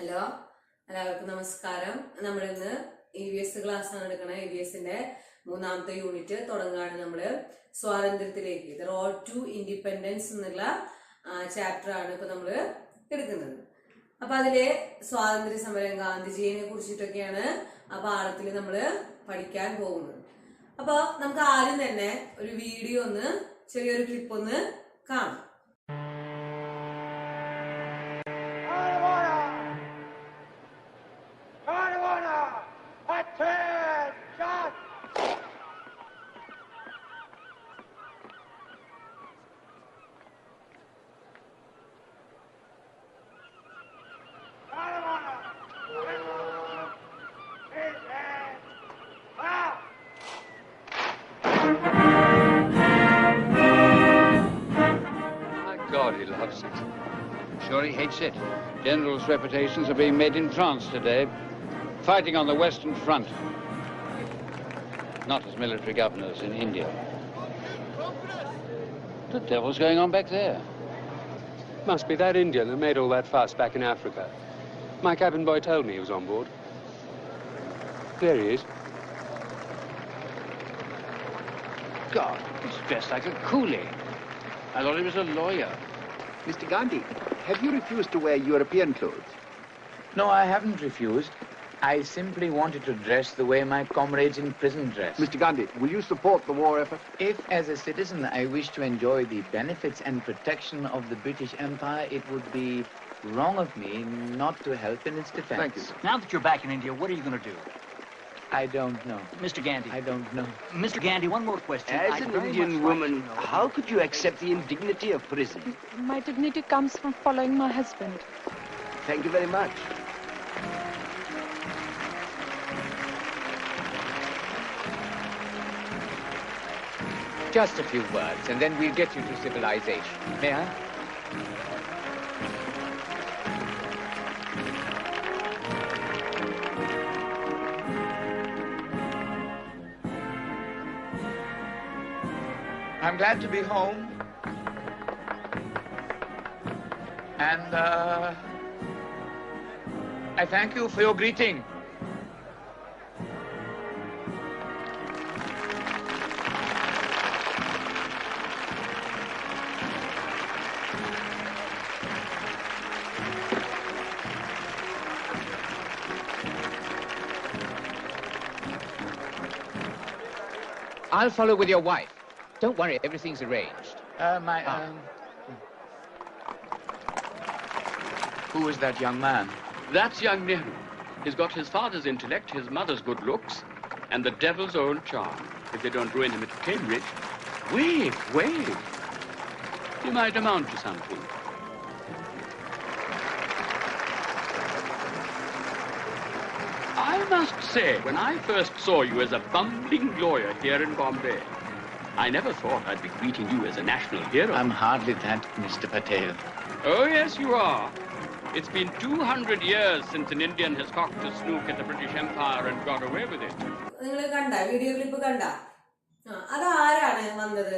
Hello എല്ലാവർക്കും നമസ്കാരം. നമ്മൾ ഇന്ന് ഇ വി എസ് ക്ലാസ് ആണ് എടുക്കണത് ഇ വി എസിന്റെ മൂന്നാമത്തെ യൂണിറ്റ് തുടങ്ങുകയാണ് നമ്മൾ സ്വാതന്ത്ര്യത്തിലേക്ക്. റോഡ് ടു ഇൻഡിപെൻഡൻസ് എന്നുള്ള ചാപ്റ്റർ ആണ് ഇപ്പൊ നമ്മൾ എടുക്കുന്നത്. അപ്പൊ അതിലെ സ്വാതന്ത്ര്യ സമരം ഗാന്ധിജിയെ കുറിച്ചിട്ടൊക്കെയാണ് ആ പാഠത്തിൽ നമ്മൾ പഠിക്കാൻ പോകുന്നത്. അപ്പൊ നമുക്ക് ആദ്യം തന്നെ ഒരു വീഡിയോ ഒന്ന് ചെറിയൊരു ക്ലിപ്പ് ഒന്ന് കാണാം. My God, he loves it. Sure he hates it. Generals' reputations are being made in France today, fighting on the Western Front. Not as military governors in India. The devil's going on back there? Must be that Indian that made all that fuss back in Africa. My cabin boy told me he was on board. There he is. God, he's dressed like a coolie. I thought he was a lawyer. Mr. Gandhi, have you refused to wear European clothes? No, I haven't refused. I simply wanted to dress the way my comrades in prison dress. Mr. Gandhi, will you support the war effort? If, as a citizen, I wish to enjoy the benefits and protection of the British Empire, it would be wrong of me not to help in its defense. Thank you. Now that you're back in India, what are you going to do? I don't know. Mr. Gandhi. I don't know. Mr. Gandhi, one more question. As I'd an Indian much like woman, know- how could you accept the indignity of prison? My dignity comes from following my husband. Thank you very much. Just a few words, and then we'll get you to civilization. May I? Glad to be home. And uh, I thank you for your greeting. I'll follow with your wife. Don't worry, everything's arranged. Uh, my, um... Who is that young man? That's young Nehru. He's got his father's intellect, his mother's good looks, and the devil's own charm. If they don't ruin him at Cambridge, wait, wait. He might amount to something. I must say, when I first saw you as a bumbling lawyer here in Bombay, I never thought I'd be greeting you as a national hero. I'm hardly that, Mr. Patel. Oh, yes, you are. It's been 200 years since an Indian has cocked a snook at the British Empire and got away with it. നിങ്ങൾ കണ്ട video clip കണ്ട ആരാണ് വന്നത്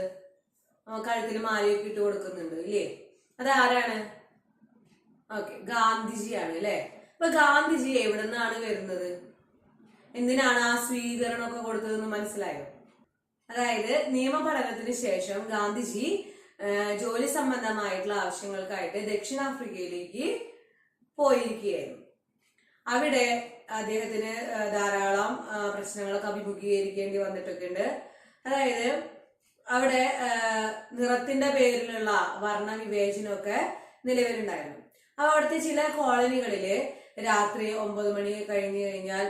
ആ, കഴുത്തിൽ മാലയൊക്കെ ഇട്ട് കൊടുക്കുന്നുണ്ട് ഇല്ലേ ആരാണ്? ഓക്കെ ഗാന്ധിജിയാണ് അല്ലേ അപ്പൊ ഗാന്ധിജി എവിടെ നിന്നാണ് വരുന്നത് എന്തിനാണ് ആ സ്വീകരണം ഒക്കെ കൊടുത്തതെന്ന് മനസ്സിലായോ അതായത് നിയമപഠനത്തിന് ശേഷം ഗാന്ധിജി ജോലി സംബന്ധമായിട്ടുള്ള ആവശ്യങ്ങൾക്കായിട്ട് ദക്ഷിണാഫ്രിക്കയിലേക്ക് പോയിരിക്കുകയായിരുന്നു. അവിടെ അദ്ദേഹത്തിന് ധാരാളം പ്രശ്നങ്ങളൊക്കെ അഭിമുഖീകരിക്കേണ്ടി വന്നിട്ടൊക്കെ ഉണ്ട് അതായത് അവിടെ നിറത്തിന്റെ പേരിലുള്ള വർണ വിവേചനമൊക്കെ നിലവിലുണ്ടായിരുന്നു. അപ്പൊ അവിടുത്തെ ചില കോളനികളിൽ രാത്രി ഒമ്പത് മണി കഴിഞ്ഞു കഴിഞ്ഞാൽ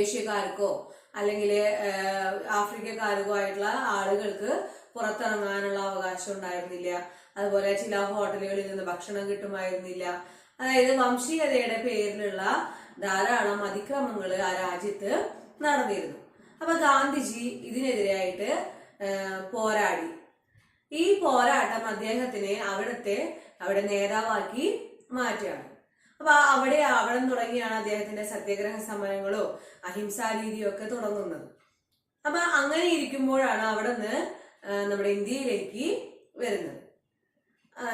ഏഷ്യക്കാർക്കോ അല്ലെങ്കിൽ ആഫ്രിക്കക്കാരുമായിട്ടുള്ള ആളുകൾക്ക് പുറത്തിറങ്ങാനുള്ള അവകാശം ഉണ്ടായിരുന്നില്ല. അതുപോലെ ചില ഹോട്ടലുകളിൽ നിന്ന് ഭക്ഷണം കിട്ടുമായിരുന്നില്ല. അതായത് വംശീയതയുടെ പേരിലുള്ള ധാരാളം അതിക്രമങ്ങൾ ആ രാജ്യത്ത് നടന്നിരുന്നു. അപ്പൊ ഗാന്ധിജി ഇതിനെതിരായിട്ട് പോരാടി. ഈ പോരാട്ടം അദ്ദേഹത്തിനെ അവിടുത്തെ അവിടെ നേതാവാക്കി മാറ്റുകയാണ്. അപ്പൊ അവിടെ ആവണം തുടങ്ങിയാണ് അദ്ദേഹത്തിന്റെ സത്യഗ്രഹ സമരങ്ങളോ അഹിംസാ രീതിയോ ഒക്കെ തുടങ്ങുന്നത്. അപ്പൊ അങ്ങനെ ഇരിക്കുമ്പോഴാണ് അവിടെ നിന്ന് നമ്മുടെ ഇന്ത്യയിലേക്ക് വരുന്നത്.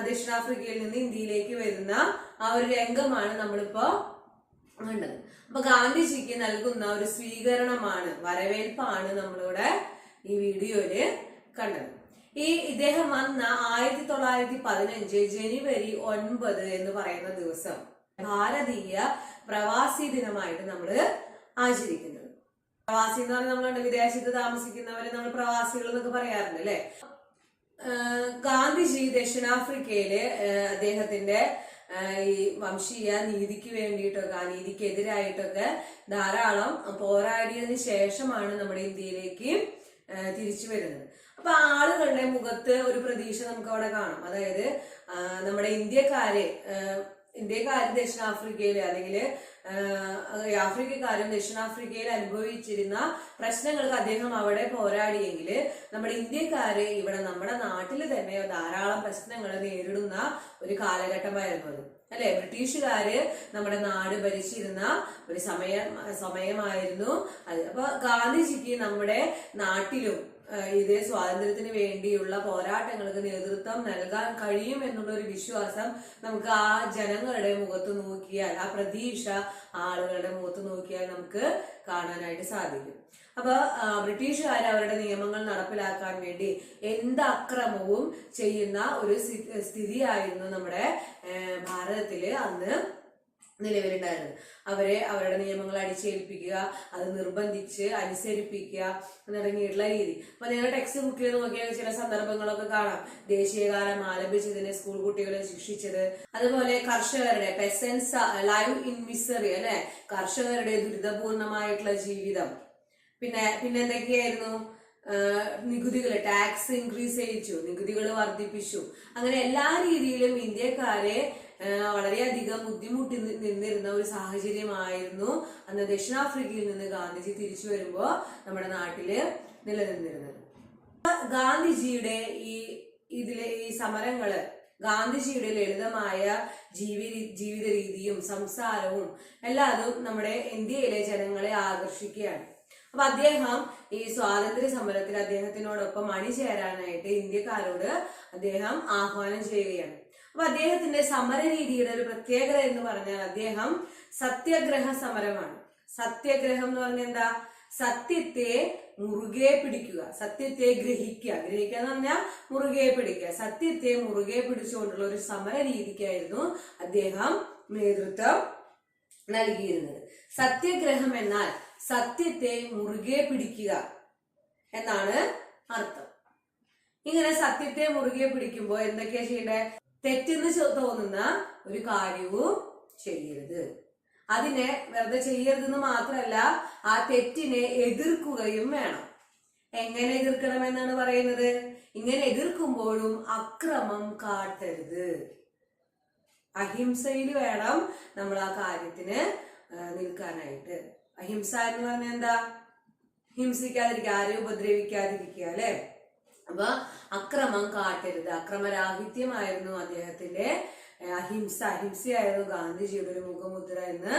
ദക്ഷിണാഫ്രിക്കയിൽ നിന്ന് ഇന്ത്യയിലേക്ക് വരുന്ന ആ ഒരു രംഗമാണ് നമ്മളിപ്പോ കണ്ടത്. അപ്പൊ ഗാന്ധിജിക്ക് നൽകുന്ന ഒരു സ്വീകരണമാണ് വരവേൽപ്പാണ് നമ്മളിവിടെ ഈ വീഡിയോയിൽ കണ്ടത്. ഈ ഇദ്ദേഹം വന്ന ആയിരത്തി തൊള്ളായിരത്തി പതിനഞ്ച് ജനുവരി ഒൻപത് എന്ന് പറയുന്ന ദിവസം ഭാരതീയ പ്രവാസി ദിനമായിട്ട് നമ്മൾ ആചരിക്കുന്നത്. പ്രവാസി എന്ന് പറഞ്ഞാൽ നമ്മളുണ്ട് വിദേശത്ത് താമസിക്കുന്നവരെ നമ്മൾ പ്രവാസികൾ എന്നൊക്കെ പറയാറുണ്ട് അല്ലെ? ഗാന്ധിജി ദക്ഷിണാഫ്രിക്കയിൽ അദ്ദേഹത്തിന്റെ ഈ വംശീയ നീതിക്ക് വേണ്ടിയിട്ടൊക്കെ അനീതിക്കെതിരായിട്ടൊക്കെ ധാരാളം പോരാടിയതിന് ശേഷമാണ് നമ്മുടെ ഇന്ത്യയിലേക്ക് തിരിച്ചു വരുന്നത്. അപ്പൊ ആളുകളുടെ മുഖത്ത് ഒരു പ്രതീക്ഷ നമുക്ക് അവിടെ കാണാം. അതായത് നമ്മുടെ ഇന്ത്യക്കാരെ ഇന്ത്യക്കാര് ദക്ഷിണാഫ്രിക്കയിൽ അല്ലെങ്കിൽ ആഫ്രിക്കക്കാരും ദക്ഷിണാഫ്രിക്കയിൽ അനുഭവിച്ചിരുന്ന പ്രശ്നങ്ങൾക്ക് അദ്ദേഹം അവിടെ പോരാടിയെങ്കിൽ നമ്മുടെ ഇന്ത്യക്കാര് ഇവിടെ നമ്മുടെ നാട്ടിൽ തന്നെ ധാരാളം പ്രശ്നങ്ങൾ നേരിടുന്ന ഒരു കാലഘട്ടമായിരുന്നു അത്. അല്ലെ? ബ്രിട്ടീഷുകാര് നമ്മുടെ നാട് ഭരിച്ചിരുന്ന ഒരു സമയം സമയമായിരുന്നു അത്. അപ്പൊ ഗാന്ധിജിക്ക് നമ്മുടെ നാട്ടിലും ഇത് സ്വാതന്ത്ര്യത്തിന് വേണ്ടിയുള്ള പോരാട്ടങ്ങൾക്ക് നേതൃത്വം നൽകാൻ കഴിയും എന്നുള്ള ഒരു വിശ്വാസം നമുക്ക് ആ ജനങ്ങളുടെ മുഖത്ത് നോക്കിയാൽ ആ പ്രതീക്ഷ ആളുകളുടെ മുഖത്ത് നോക്കിയാൽ നമുക്ക് കാണാനായിട്ട് സാധിക്കും. അപ്പൊ ബ്രിട്ടീഷുകാർ അവരുടെ നിയമങ്ങൾ നടപ്പിലാക്കാൻ വേണ്ടി എന്ത് അക്രമവും ചെയ്യുന്ന ഒരു സ്ഥി- സ്ഥിതിയായിരുന്നു നമ്മുടെ ഭാരതത്തിൽ അന്ന് നിലവിലുണ്ടായിരുന്നത്. അവരെ അവരുടെ നിയമങ്ങൾ അടിച്ചേൽപ്പിക്കുക അത് നിർബന്ധിച്ച് അനുസരിപ്പിക്കുക എന്നിറങ്ങിയിട്ടുള്ള രീതി. അപ്പൊ നിങ്ങൾ ടെക്സ്റ്റ് ബുക്കിൽ നോക്കിയാൽ ചില സന്ദർഭങ്ങളൊക്കെ കാണാം. ദേശീയകാലം ആലപിച്ചതിന് സ്കൂൾ കുട്ടികളെ ശിക്ഷിച്ചത്. അതുപോലെ കർഷകരുടെ പെസൻസ് ലൈവ് ഇൻ മിസറി അല്ലെ? കർഷകരുടെ ദുരിതപൂർണമായിട്ടുള്ള ജീവിതം. പിന്നെ പിന്നെ എന്തൊക്കെയായിരുന്നു? നികുതികൾ ടാക്സ് ഇൻക്രീസ് ചെയ്യിച്ചു നികുതികൾ വർദ്ധിപ്പിച്ചു. അങ്ങനെ എല്ലാ രീതിയിലും ഇന്ത്യക്കാരെ വളരെയധികം ബുദ്ധിമുട്ടി നിന്നിരുന്ന ഒരു സാഹചര്യമായിരുന്നു അന്ന് ദക്ഷിണാഫ്രിക്കയിൽ നിന്ന് ഗാന്ധിജി തിരിച്ചു വരുമ്പോൾ നമ്മുടെ നാട്ടിൽ നിലനിന്നിരുന്നത്. ഗാന്ധിജിയുടെ ഈ ഇതിലെ ഈ സമരങ്ങൾ ഗാന്ധിജിയുടെ ലളിതമായ ജീവി ജീവിത രീതിയും സംസാരവും എല്ലാതും നമ്മുടെ ഇന്ത്യയിലെ ജനങ്ങളെ ആകർഷിക്കുകയാണ്. അപ്പൊ അദ്ദേഹം ഈ സ്വാതന്ത്ര്യ സമരത്തിൽ അദ്ദേഹത്തിനോടൊപ്പം അണിചേരാനായിട്ട് ഇന്ത്യക്കാരോട് അദ്ദേഹം ആഹ്വാനം ചെയ്യുകയാണ്. അപ്പൊ അദ്ദേഹത്തിന്റെ സമര രീതിയുടെ ഒരു പ്രത്യേകത എന്ന് പറഞ്ഞാൽ അദ്ദേഹം സത്യാഗ്രഹ സമരമാണ്. സത്യഗ്രഹം എന്ന് പറഞ്ഞാൽ എന്താ? സത്യത്തെ മുറുകെ പിടിക്കുക സത്യത്തെ ഗ്രഹിക്കുക. ഗ്രഹിക്കുക എന്ന് പറഞ്ഞാൽ മുറുകെ പിടിക്കുക. സത്യത്തെ മുറുകെ പിടിച്ചുകൊണ്ടുള്ള ഒരു സമര രീതിക്കായിരുന്നു അദ്ദേഹം നേതൃത്വം നൽകിയിരുന്നത്. സത്യഗ്രഹം എന്നാൽ സത്യത്തെ മുറുകെ പിടിക്കുക എന്നാണ് അർത്ഥം. ഇങ്ങനെ സത്യത്തെ മുറുകെ പിടിക്കുമ്പോൾ എന്തൊക്കെയാ ചെയ്യേണ്ടത്? തെറ്റെന്ന് തോന്നുന്ന ഒരു കാര്യവും ചെയ്യരുത്. അതിനെ വെറുതെ ചെയ്യരുതെന്ന് മാത്രമല്ല ആ തെറ്റിനെ എതിർക്കുകയും വേണം. എങ്ങനെ എതിർക്കണം എന്നാണ് പറയുന്നത്? ഇങ്ങനെ എതിർക്കുമ്പോഴും അക്രമം കാട്ടരുത്. അഹിംസയിൽ വേണം നമ്മൾ ആ കാര്യത്തിന് നിൽക്കാനായിട്ട്. അഹിംസ എന്ന് പറഞ്ഞാൽ എന്താ? ഹിംസിക്കാതിരിക്കുക ആരെയും ഉപദ്രവിക്കാതിരിക്കുക അല്ലെ? അപ്പൊ അക്രമം കാട്ടരുത്. അക്രമരാഹിത്യമായിരുന്നു അദ്ദേഹത്തിന്റെ അഹിംസ. അഹിംസയായിരുന്നു ഗാന്ധിജിയുടെ ഒരു മുഖമുദ്ര എന്ന്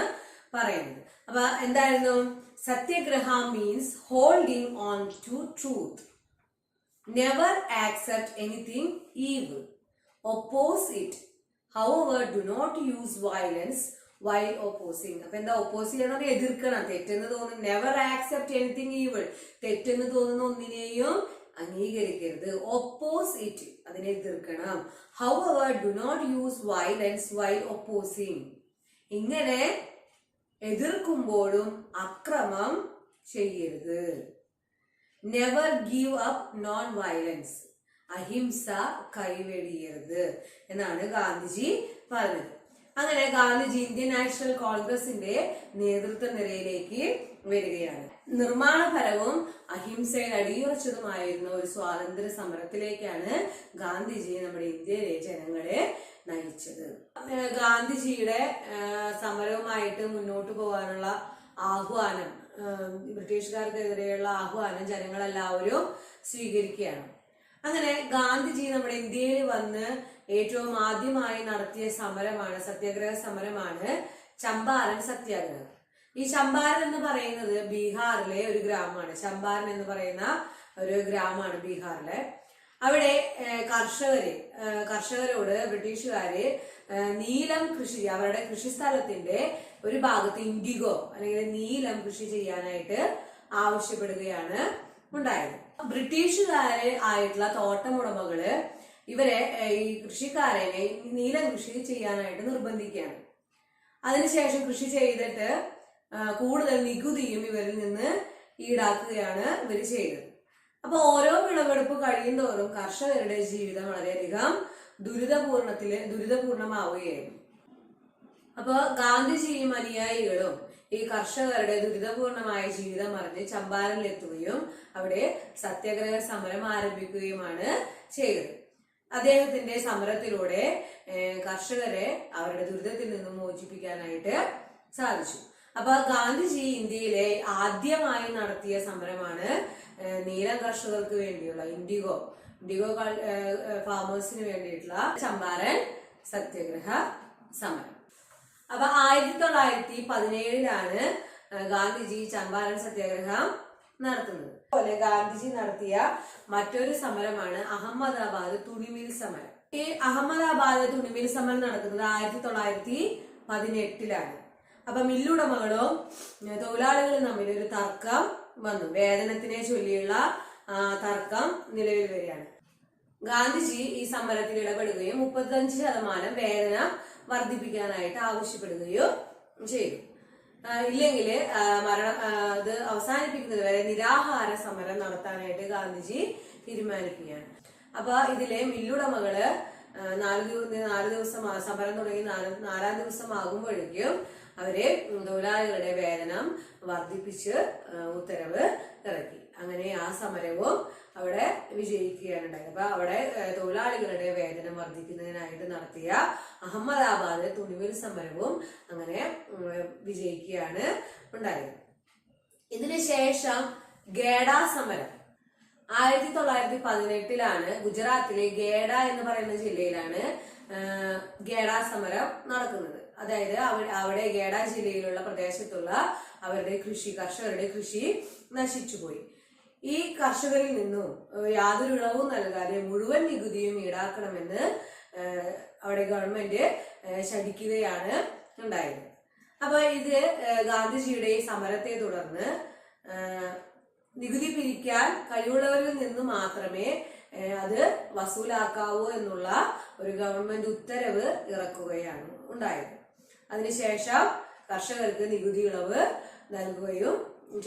പറയുന്നത്. അപ്പൊ എന്തായിരുന്നു? Satyagraha means holding on to truth never accept anything evil oppose it how however do not use violence while opposing അപ്പൊ എന്താ ഓപ്പോസ് ചെയ്യണം എതിർക്കണം. തെറ്റെന്ന് തോന്നുന്നു. നെവർ ആക്സെപ്റ്റ് എനിത്തിങ് ഈവിൾ തെറ്റെന്ന് തോന്നുന്ന ഒന്നിനെയും അംഗീകരിക്കരുത്. ഓപ്പോസിറ്റ് അതിനെ എതിർക്കണം. However do not use violence while opposing ഇങ്ങനെ എതിർക്കുമ്പോഴും അക്രമം ചെയ്യരുത്. Never give up non violence ahimsa കൈവെടിയരുത് എന്നാണ് ഗാന്ധിജി പറഞ്ഞത്. അങ്ങനെ ഗാന്ധിജി ഇന്ത്യൻ നാഷണൽ കോൺഗ്രസിന്റെ നേതൃത്വ നിരയിലേക്ക് വരികയാണ്. നിർമ്മാണപരവും അഹിംസയിൽ അടിയുറച്ചതുമായിരുന്ന ഒരു സ്വാതന്ത്ര്യ സമരത്തിലേക്കാണ് ഗാന്ധിജി നമ്മുടെ ഇന്ത്യയിലെ ജനങ്ങളെ നയിച്ചത്. ഗാന്ധിജിയുടെ സമരവുമായിട്ട് മുന്നോട്ട് പോകാനുള്ള ആഹ്വാനം ബ്രിട്ടീഷുകാർക്കെതിരെയുള്ള ആഹ്വാനം ജനങ്ങളെല്ലാവരും സ്വീകരിക്കുകയാണ്. അങ്ങനെ ഗാന്ധിജി നമ്മുടെ ഇന്ത്യയിൽ വന്ന് ഏറ്റവും ആദ്യമായി നടത്തിയ സമരമാണ് സത്യാഗ്രഹ സമരമാണ് ചമ്പാരൻ സത്യാഗ്രഹം. ഈ ചമ്പാരൻ എന്ന് പറയുന്നത് ബീഹാറിലെ ഒരു ഗ്രാമമാണ്. ചമ്പാരൻ എന്ന് പറയുന്ന ഒരു ഗ്രാമമാണ് ബീഹാറിലെ. അവിടെ കർഷകര് കർഷകരോട് ബ്രിട്ടീഷുകാര് നീലം കൃഷി അവരുടെ കൃഷിസ്ഥലത്തിന്റെ ഒരു ഭാഗത്ത് ഇൻഡിഗോ അല്ലെങ്കിൽ നീലം കൃഷി ചെയ്യാനായിട്ട് ആവശ്യപ്പെടുകയാണ് ഉണ്ടായത്. ബ്രിട്ടീഷുകാര് ആയിട്ടുള്ള തോട്ടമുടമകൾ ഇവരെ ഈ കൃഷിക്കാരനെ നീലം കൃഷി ചെയ്യാനായിട്ട് നിർബന്ധിക്കുകയാണ്. അതിനുശേഷം കൃഷി ചെയ്തിട്ട് കൂടുതൽ നികുതിയും ഇവരിൽ നിന്ന് ഈടാക്കുകയാണ് ഇവർ ചെയ്തത് അപ്പോൾ ഓരോ വിളവെടുപ്പ് കഴിയുന്തോറും കർഷകരുടെ ജീവിതം വളരെയധികം ദുരിതപൂർണത്തിൽ ദുരിതപൂർണമാവുകയായിരുന്നു. അപ്പോൾ ഗാന്ധിജിയും അനുയായികളും ഈ കർഷകരുടെ ദുരിതപൂർണമായ ജീവിതം അറിഞ്ഞ് ചമ്പാരനിലെത്തുകയും അവിടെ സത്യാഗ്രഹ സമരം ആരംഭിക്കുകയുമാണ് ചെയ്തത്. അദ്ദേഹത്തിന്റെ സമരത്തിലൂടെ കർഷകരെ അവരുടെ ദുരിതത്തിൽ നിന്നും മോചിപ്പിക്കാനായിട്ട് സാധിച്ചു. അപ്പൊ ഗാന്ധിജി ഇന്ത്യയിലെ ആദ്യമായി നടത്തിയ സമരമാണ് നീല കർഷകർക്ക് വേണ്ടിയുള്ള ഇൻഡിഗോ ഇൻഡിഗോ ഫാമേഴ്സിന് വേണ്ടിയിട്ടുള്ള ചമ്പാരൻ സത്യഗ്രഹ സമരം. അപ്പൊ ആയിരത്തി തൊള്ളായിരത്തി പതിനേഴിലാണ് ഗാന്ധിജി ചമ്പാരൻ സത്യാഗ്രഹം നടത്തുന്നത്. അതുപോലെ ഗാന്ധിജി നടത്തിയ മറ്റൊരു സമരമാണ് അഹമ്മദാബാദ് തുണിമിൽ സമരം. ഈ അഹമ്മദാബാദ് തുണിമിൽ സമരം നടക്കുന്നത് ആയിരത്തി തൊള്ളായിരത്തി പതിനെട്ടിലാണ് അപ്പൊ മില്ലുടമകളും തൊഴിലാളികളും തമ്മിൽ ഒരു തർക്കം വന്നു. വേതനത്തിനെ ചൊല്ലിയുള്ള തർക്കം നിലവിൽ വരികയാണ്. ഗാന്ധിജി ഈ സമരത്തിൽ ഇടപെടുകയും മുപ്പത്തഞ്ച് ശതമാനം വേതനം വർദ്ധിപ്പിക്കാനായിട്ട് ആവശ്യപ്പെടുകയും ചെയ്തു. ഇല്ലെങ്കിൽ മരണം അത് അവസാനിപ്പിക്കുന്നത് വരെ നിരാഹാര സമരം നടത്താനായിട്ട് ഗാന്ധിജി തീരുമാനിക്കുകയാണ്. അപ്പൊ ഇതിലെ മില്ലുടമകൾ നാല് നാല് ദിവസം സമരം തുടങ്ങി നാല് നാലാം ദിവസം ആകുമ്പോഴേക്കും അവർ തൊഴിലാളികളുടെ വേതനം വർദ്ധിപ്പിച്ച് ഉത്തരവ് ഇറക്കി. അങ്ങനെ ആ സമരവും അവിടെ വിജയിക്കുകയാണ് ഉണ്ടായത് അപ്പൊ അവിടെ തൊഴിലാളികളുടെ വേതനം വർദ്ധിക്കുന്നതിനായിട്ട് നടത്തിയ അഹമ്മദാബാദ് തുണിവിൽ സമരവും അങ്ങനെ വിജയിക്കുകയാണ് ഉണ്ടായത്. ഇതിനുശേഷം ഗേഡ സമരം. ആയിരത്തി തൊള്ളായിരത്തി പതിനെട്ടിലാണ് ഗുജറാത്തിലെ ഗേഡ എന്ന് പറയുന്ന ജില്ലയിലാണ് ഗേഡ സമരം നടക്കുന്നത്. അതായത് അവിടെ ഗേഡ ജില്ലയിലുള്ള പ്രദേശത്തുള്ള അവരുടെ കൃഷി കർഷകരുടെ കൃഷി നശിച്ചുപോയി. ഈ കർഷകരിൽ നിന്നും യാതൊരു ഇളവും നൽകാതെ മുഴുവൻ നികുതിയും ഈടാക്കണമെന്ന് അവിടെ ഗവൺമെന്റ് ശഠിക്കുകയാണ് ഉണ്ടായത്. അപ്പൊ ഇത് ഗാന്ധിജിയുടെ ഈ സമരത്തെ തുടർന്ന് നികുതി പിരിക്കാൻ കഴിവുള്ളവരിൽ നിന്ന് മാത്രമേ അത് വസൂലാക്കാവൂ എന്നുള്ള ഒരു ഗവൺമെന്റ് ഉത്തരവ് ഇറക്കുകയാണ് ഉണ്ടായത്. അതിനുശേഷം കർഷകർക്ക് നികുതി ഇളവ് നൽകുകയും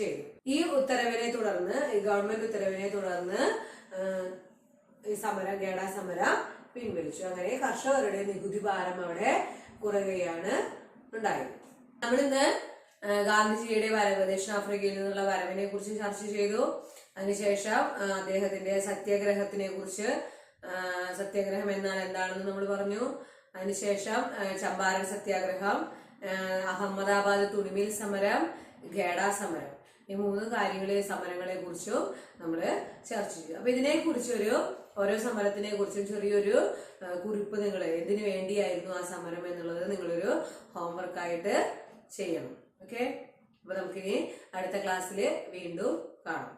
ചെയ്തു. ഈ ഉത്തരവിനെ തുടർന്ന് ഈ ഗവൺമെന്റ് ഉത്തരവിനെ തുടർന്ന് ഈ സമരം ഗേഡ സമരം പിൻവലിച്ചു. അങ്ങനെ കർഷകരുടെ നികുതി ഭാരം അവിടെ കുറയുകയാണ് ഉണ്ടായത്. നമ്മളിന്ന് ഗാന്ധിജിയുടെ വരവ് ദക്ഷിണാഫ്രിക്കയിൽ നിന്നുള്ള വരവിനെ കുറിച്ച് ചർച്ച ചെയ്തു. അതിനുശേഷം അദ്ദേഹത്തിന്റെ സത്യാഗ്രഹത്തിനെ കുറിച്ച് സത്യാഗ്രഹം എന്നാൽ എന്താണെന്ന് നമ്മൾ പറഞ്ഞു. അതിനുശേഷം ചമ്പാരൻ സത്യാഗ്രഹം അഹമ്മദാബാദ് തുണിമിൽ സമരം ഖേഡ സമരം. ഈ മൂന്ന് കാര്യങ്ങളെ സമരങ്ങളെ കുറിച്ചും നമ്മൾ ചർച്ച ചെയ്തു. അപ്പൊ ഇതിനെ കുറിച്ചൊരു ഓരോ സമരത്തിനെ കുറിച്ചും ചെറിയൊരു കുറിപ്പ് നിങ്ങൾ എന്തിനു വേണ്ടിയായിരുന്നു ആ സമരം എന്നുള്ളത് നിങ്ങളൊരു ഹോംവർക്ക് ആയിട്ട് ചെയ്യണം. ഓക്കെ അപ്പൊ നമുക്കിനി അടുത്ത ക്ലാസ്സിൽ വീണ്ടും കാണാം.